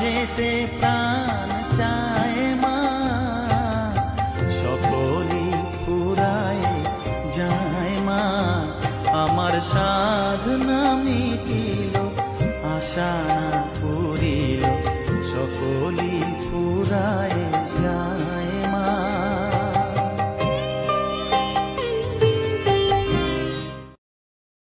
যেতে প্রাণ চায় মা। সকলি পুরায় যায় মা। আমার সাধনা মিটিল আশা